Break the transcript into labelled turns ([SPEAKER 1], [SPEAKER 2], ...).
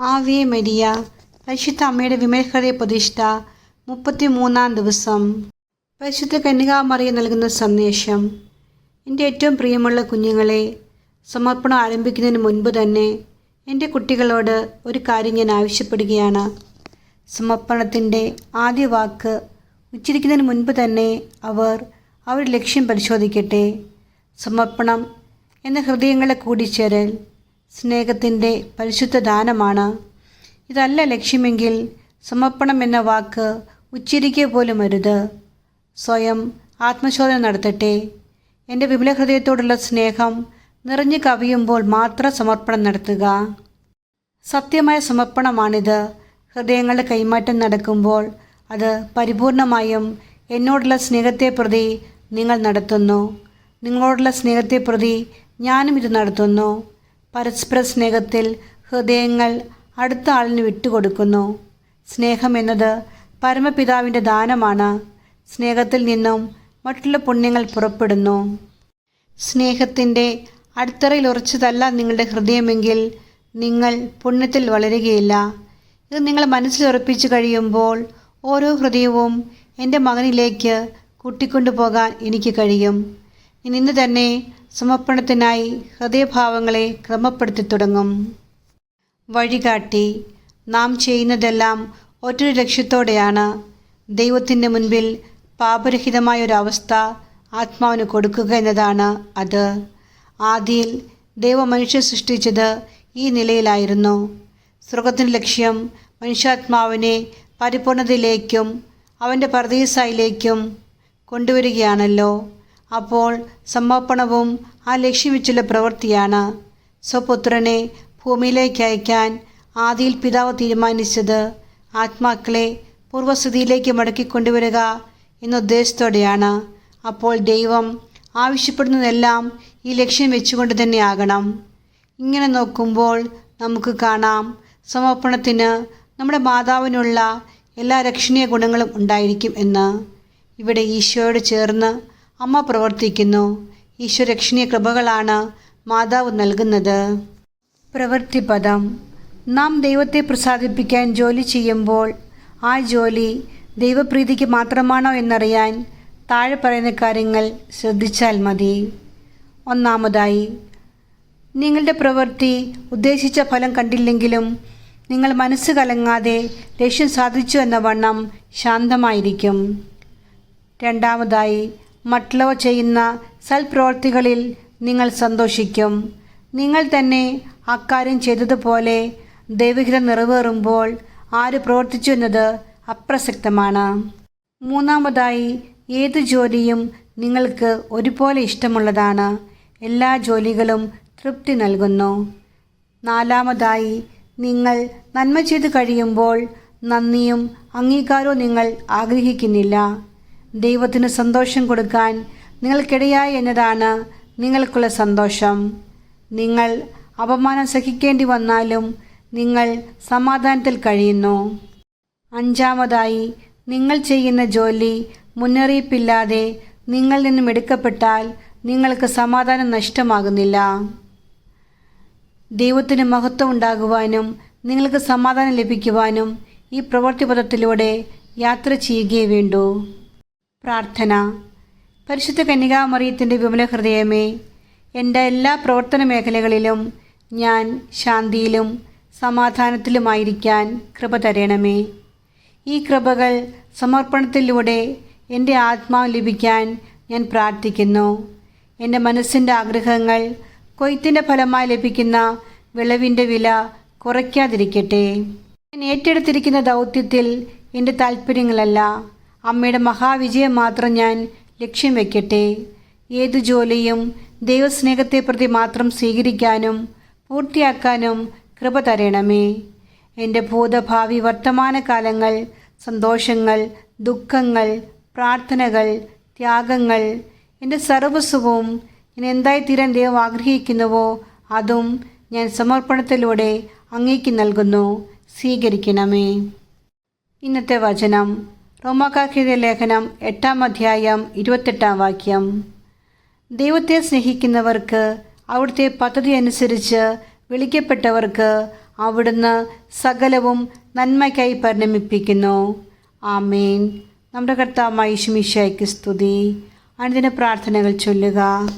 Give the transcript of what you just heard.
[SPEAKER 1] Ave Maria പരിശുദ്ധ അമ്മയുടെ വിമലഹൃദയ പ്രതിഷ്ഠ മുപ്പത്തി മൂന്നാം ദിവസം. പരിശുദ്ധ കന്യകാമറിയ നൽകുന്ന സന്ദേശം. എന്റെ ഏറ്റവും പ്രിയമുള്ള കുഞ്ഞുങ്ങളെ സമർപ്പണം ആരംഭിക്കുന്നതിന് മുൻപ് തന്നെ എന്റെ കുട്ടികളോട് ഒരു കാര്യം ഞാൻ ആവശ്യപ്പെടുകയാണ്. സമർപ്പണത്തിന്റെ ആദ്യ വാക്ക് ഉച്ചരിക്കുന്നതിന് മുൻപ് തന്നെ അവർ അവരുടെ ലക്ഷ്യം പരിശോധിക്കട്ടെ. സമർപ്പണം എന്ന ഹൃദയങ്ങളെ കൂടിച്ചേരൽ. സ്നേഹത്തിന്റെ പരിശുദ്ധ ദാനമാണ്. ഇതല്ല ലക്ഷ്യമെങ്കിൽ സമർപ്പണം എന്ന വാക്ക് ഉച്ചരിക്കുക പോലും അരുത്. സ്വയം ആത്മശോധന നടത്തട്ടെ. എന്റെ വിമല ഹൃദയത്തോടുള്ള സ്നേഹം നിറഞ്ഞു കവിയുമ്പോൾ മാത്രം സമർപ്പണം നടത്തുക. സത്യമായ സമർപ്പണമാണിത്. ഹൃദയങ്ങളുടെ കൈമാറ്റം നടക്കുമ്പോൾ അത് പരിപൂർണമായും എന്നോടുള്ള സ്നേഹത്തെ പ്രതി നിങ്ങൾ നടത്തുന്നു. നിങ്ങളോടുള്ള സ്നേഹത്തെ പ്രതി ഞാനും ഇത് നടത്തുന്നു. പരസ്പര സ്നേഹത്തിൽ ഹൃദയങ്ങൾ അടുത്ത ആളിന് വിട്ടുകൊടുക്കുന്നു. സ്നേഹം എന്നത് പരമപിതാവിന്റെ ദാനമാണ്. സ്നേഹത്തിൽ നിന്നും മറ്റുള്ള പുണ്യങ്ങൾ പുറപ്പെടുന്നു. സ്നേഹത്തിന്റെ അടിത്തറയിൽ ഉറച്ചതല്ല നിങ്ങളുടെ ഹൃദയമെങ്കിൽ നിങ്ങൾ പുണ്യത്തിൽ വളരുകയില്ല. ഇത് നിങ്ങൾ മനസ്സിൽ ഉറപ്പിച്ചു കഴിയുമ്പോൾ ഓരോ ഹൃദയവും എന്റെ മകനിലേക്ക് കൂട്ടിക്കൊണ്ടുപോകാൻ എനിക്ക് കഴിയും. ഇനി ഇന്ന് തന്നെ സമർപ്പണത്തിനായി ഹൃദയഭാവങ്ങളെ ക്രമപ്പെടുത്തി തുടങ്ങും. വഴികാട്ടി നാം ചെയ്യുന്നതെല്ലാം ഒറ്റൊരു ലക്ഷ്യത്തോടെയാണ്. ദൈവത്തിന്റെ മുൻപിൽ പാപരഹിതമായ ഒരവസ്ഥ ആത്മാവിന് കൊടുക്കുക എന്നതാണ് അത്. ആദിയിൽ ദൈവ മനുഷ്യ സൃഷ്ടിച്ചത് ഈ നിലയിലായിരുന്നു. സ്വർഗത്തിന്റെ ലക്ഷ്യം മനുഷ്യാത്മാവിനെ പരിപൂർണതയിലേക്കും അവന്റെ പർദീസായിലേക്കും കൊണ്ടുവരികയാണല്ലോ. അപ്പോൾ സമർപ്പണവും ആ ലക്ഷ്യം വെച്ചുള്ള പ്രവൃത്തിയാണ്. സ്വപുത്രനെ ഭൂമിയിലേക്ക് അയക്കാൻ ആദിയിൽ പിതാവ് തീരുമാനിച്ചത് ആത്മാക്കളെ പൂർവസ്ഥിതിയിലേക്ക് മടക്കിക്കൊണ്ടുവരിക എന്ന ഉദ്ദേശത്തോടെയാണ്. അപ്പോൾ ദൈവം ആവശ്യപ്പെടുന്നതെല്ലാം ഈ ലക്ഷ്യം വെച്ചുകൊണ്ട് തന്നെ ആകണം. ഇങ്ങനെ നോക്കുമ്പോൾ നമുക്ക് കാണാം സമർപ്പണത്തിന് നമ്മുടെ മാതാവിനുള്ള എല്ലാ രക്ഷണീയ ഗുണങ്ങളും ഉണ്ടായിരിക്കും എന്ന്. ഇവിടെ ഈശോയോട് ചേർന്ന് അമ്മ പ്രവർത്തിക്കുന്നു. ഈശ്വരക്ഷിണിയ രക്ഷണീയ കൃപകളാണ് മാതാവ് നൽകുന്നത്. പ്രവൃത്തിപദം നാം ദൈവത്തെ പ്രസാദിപ്പിക്കാൻ ജോലി ചെയ്യുമ്പോൾ ആ ജോലി ദൈവപ്രീതിക്ക് മാത്രമാണോ എന്നറിയാൻ താഴെ പറയുന്ന കാര്യങ്ങൾ ശ്രദ്ധിച്ചാൽ മതി. ഒന്നാമതായി നിങ്ങളുടെ പ്രവൃത്തി ഉദ്ദേശിച്ച ഫലം കണ്ടില്ലെങ്കിലും നിങ്ങൾ മനസ്സ് കലങ്ങാതെ ലക്ഷ്യം സാധിച്ചു എന്ന വണ്ണം ശാന്തമായിരിക്കും. രണ്ടാമതായി മറ്റുള്ളവർ ചെയ്യുന്ന സൽപ്രവർത്തികളിൽ നിങ്ങൾ സന്തോഷിക്കും. നിങ്ങൾ തന്നെ അക്കാര്യം ചെയ്തതുപോലെ ദൈവഹിതം നിറവേറുമ്പോൾ ആര് പ്രവർത്തിച്ചു എന്നത് അപ്രസക്തമാണ്. മൂന്നാമതായി ഏത് ജോലിയും നിങ്ങൾക്ക് ഒരുപോലെ ഇഷ്ടമുള്ളതാണ്. എല്ലാ ജോലികളും തൃപ്തി നൽകുന്നു. നാലാമതായി നിങ്ങൾ നന്മ ചെയ്തു കഴിയുമ്പോൾ നന്ദിയും അംഗീകാരവും നിങ്ങൾ ആഗ്രഹിക്കുന്നില്ല. ദൈവത്തിന് സന്തോഷം കൊടുക്കാൻ നിങ്ങൾക്കിടയായി എന്നതാണ് നിങ്ങൾക്കുള്ള സന്തോഷം. നിങ്ങൾ അപമാനം സഹിക്കേണ്ടി വന്നാലും നിങ്ങൾ സമാധാനത്തിൽ കഴിയുന്നു. അഞ്ചാമതായി നിങ്ങൾ ചെയ്യുന്ന ജോലി മുന്നറിയിപ്പില്ലാതെ നിങ്ങളിൽ നിന്നും എടുക്കപ്പെട്ടാൽ നിങ്ങൾക്ക് സമാധാനം നഷ്ടമാകുന്നില്ല. ദൈവത്തിന് മഹത്വം ഉണ്ടാകുവാനും നിങ്ങൾക്ക് സമാധാനം ലഭിക്കുവാനും ഈ പ്രവൃത്തിപഥത്തിലൂടെ യാത്ര ചെയ്യുകയേ വേണ്ടൂ. പ്രാർത്ഥന. പരിശുദ്ധ കന്യകാമറിയത്തിന്റെ വിമല ഹൃദയമേ എന്റെ എല്ലാ പ്രവർത്തന മേഖലകളിലും ഞാൻ ശാന്തിയിലും സമാധാനത്തിലുമായിരിക്കാൻ കൃപ തരണമേ. ഈ കൃപകൾ സമർപ്പണത്തിലൂടെ എന്റെ ആത്മാവ് ലഭിക്കാൻ ഞാൻ പ്രാർത്ഥിക്കുന്നു. എന്റെ മനസ്സിന്റെ ആഗ്രഹങ്ങൾ കൊയ്ത്തിന്റെ ഫലമായി ലഭിക്കുന്ന വിളവിന്റെ വില കുറയ്ക്കാതിരിക്കട്ടെ. ഞാൻ ഏറ്റെടുത്തിരിക്കുന്ന ദൗത്യത്തിൽ എന്റെ താല്പര്യങ്ങളല്ല അമ്മയുടെ മഹാവിജയം മാത്രം ഞാൻ ലക്ഷ്യം വയ്ക്കട്ടെ ഏതു ജോലിയും ദൈവസ്നേഹത്തെ പ്രതി മാത്രം സ്വീകരിക്കാനും പൂർത്തിയാക്കാനും കൃപ തരണമേ. എന്റെ ഭൂതഭാവി വർത്തമാനകാലങ്ങൾ സന്തോഷങ്ങൾ ദുഃഖങ്ങൾ പ്രാർത്ഥനകൾ ത്യാഗങ്ങൾ എന്റെ സർവസ്വവും ഞാൻ എന്തായിത്തീരാൻ ദൈവം ആഗ്രഹിക്കുന്നുവോ അതും ഞാൻ സമർപ്പണത്തിലൂടെ അങ്ങേക്ക് നൽകുന്നു. സ്വീകരിക്കണമേ. ഇന്നത്തെ വചനം. റോമാക്കാഖ്യ ലേഖനം എട്ടാം അധ്യായം ഇരുപത്തെട്ടാം വാക്യം. ദൈവത്തെ സ്നേഹിക്കുന്നവർക്ക് അവിടുത്തെ പദ്ധതി അനുസരിച്ച് വിളിക്കപ്പെട്ടവർക്ക് അവിടുന്ന് സകലവും നന്മയ്ക്കായി പരിണമിപ്പിക്കുന്നു. ആമേൻ. നമ്മുടെ കർത്താവ് ഐശ്മിഷയ്ക്ക് സ്തുതി. അനുദിന പ്രാർത്ഥനകൾ ചൊല്ലുക.